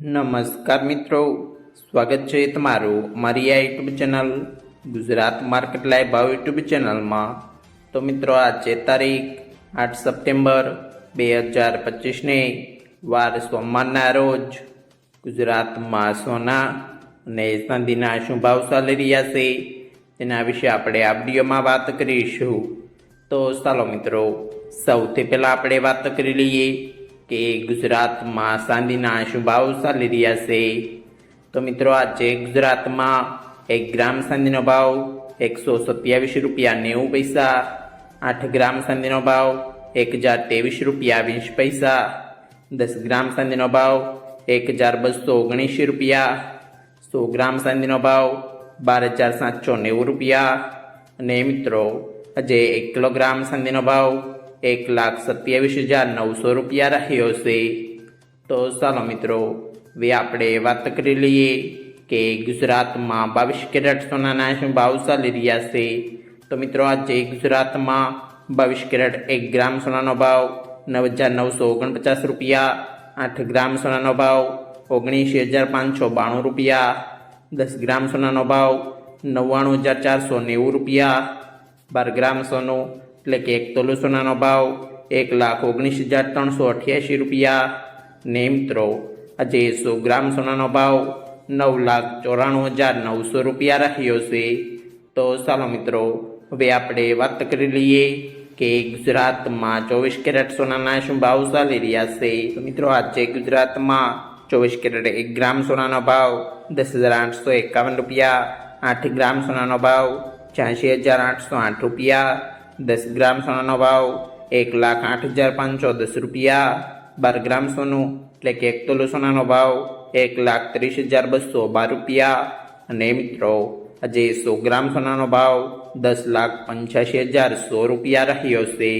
નમસ્કાર મિત્રો, સ્વાગત છે તમારું મારી આ YouTube channel Gujarat market live ભાવ યુટ્યુબ ચેનલમાં. તો મિત્રો, આજે તારીખ આઠ સપ્ટેમ્બર બે હજાર પચીસને વાર સોમવારના રોજ ગુજરાતમાં સોના અને ચાંદીના શું ભાવ ચાલી રહ્યા છે તેના વિશે આપણે આ વિડીયોમાં વાત કરીશું. તો ચાલો મિત્રો, સૌથી પહેલાં આપણે વાત કરી લઈએ કે ગુજરાતમાં ચાંદીના શું ભાવ ચાલી રહ્યા છે. તો મિત્રો, આજે ગુજરાતમાં એક ગ્રામ ચાંદીનો ભાવ એકસો સત્યાવીસ રૂપિયા નેવું પૈસા, આઠ ગ્રામ ચાંદીનો ભાવ એક હજાર ત્રેવીસ રૂપિયા વીસ પૈસા, દસ ગ્રામ ચાંદીનો ભાવ એક હજાર બસો ઓગણીસ રૂપિયા, સો ગ્રામ ચાંદીનો ભાવ બાર હજાર સાતસો નેવું રૂપિયા. અને મિત્રો, આજે એક કિલોગ્રામ ચાંદીનો ભાવ એક લાખ સત્યાવીસ હજાર નવસો રૂપિયા રહ્યો છે. તો ચાલો મિત્રો, હવે આપણે વાત કરી લઈએ કે ગુજરાતમાં બાવીસ કેરેટ સોનાના શું ભાવ ચાલી રહ્યા છે. તો મિત્રો, આજે ગુજરાતમાં બાવીસ કેરેટ એક ગ્રામ સોનાનો ભાવ નવ હજાર નવસો ઓગણપચાસ રૂપિયા, આઠ ગ્રામ સોનાનો ભાવ ઓગણીસ હજાર પાંચસો બાણું રૂપિયા, દસ ગ્રામ સોનાનો ભાવ નવ્વાણું હજાર ચારસો નેવું રૂપિયા, બાર ગ્રામ સોનું એટલે કે એક તોલુ સોનાનો ભાવ એક લાખ ઓગણીસ હજાર ત્રણસો અઠ્યાસી રૂપિયા. ને મિત્રો આજે સો ગ્રામ સોનાનો ભાવ નવ લાખ ચોરાણું હજાર નવસો રૂપિયા રહ્યો છે. તો ચાલો મિત્રો, હવે આપણે વાત કરી લઈએ કે ગુજરાતમાં ચોવીસ કેરેટ સોનાના શું ભાવ ચાલી રહ્યા છે. તો મિત્રો, આજે ગુજરાતમાં ચોવીસ કેરેટ એક ગ્રામ સોનાનો ભાવ દસ હજાર આઠસો એકાવન રૂપિયા. આઠ ગ્રામ સોનાનો ભાવ છ્યાસી હજાર આઠસો આઠ રૂપિયા. દસ ગ્રામ સોનાનો ભાવ એક લાખ આઠ હજાર પાંચસો દસ રૂપિયા. બાર ગ્રામ સોનું એટલે કે એક તોલો સોનાનો ભાવ એક લાખ ત્રીસ હજાર બસો બાર રૂપિયા. અને મિત્રો, આજે સો ગ્રામ સોનાનો ભાવ દસ લાખ પંચ્યાસી હજાર સો રૂપિયા રહ્યો છે.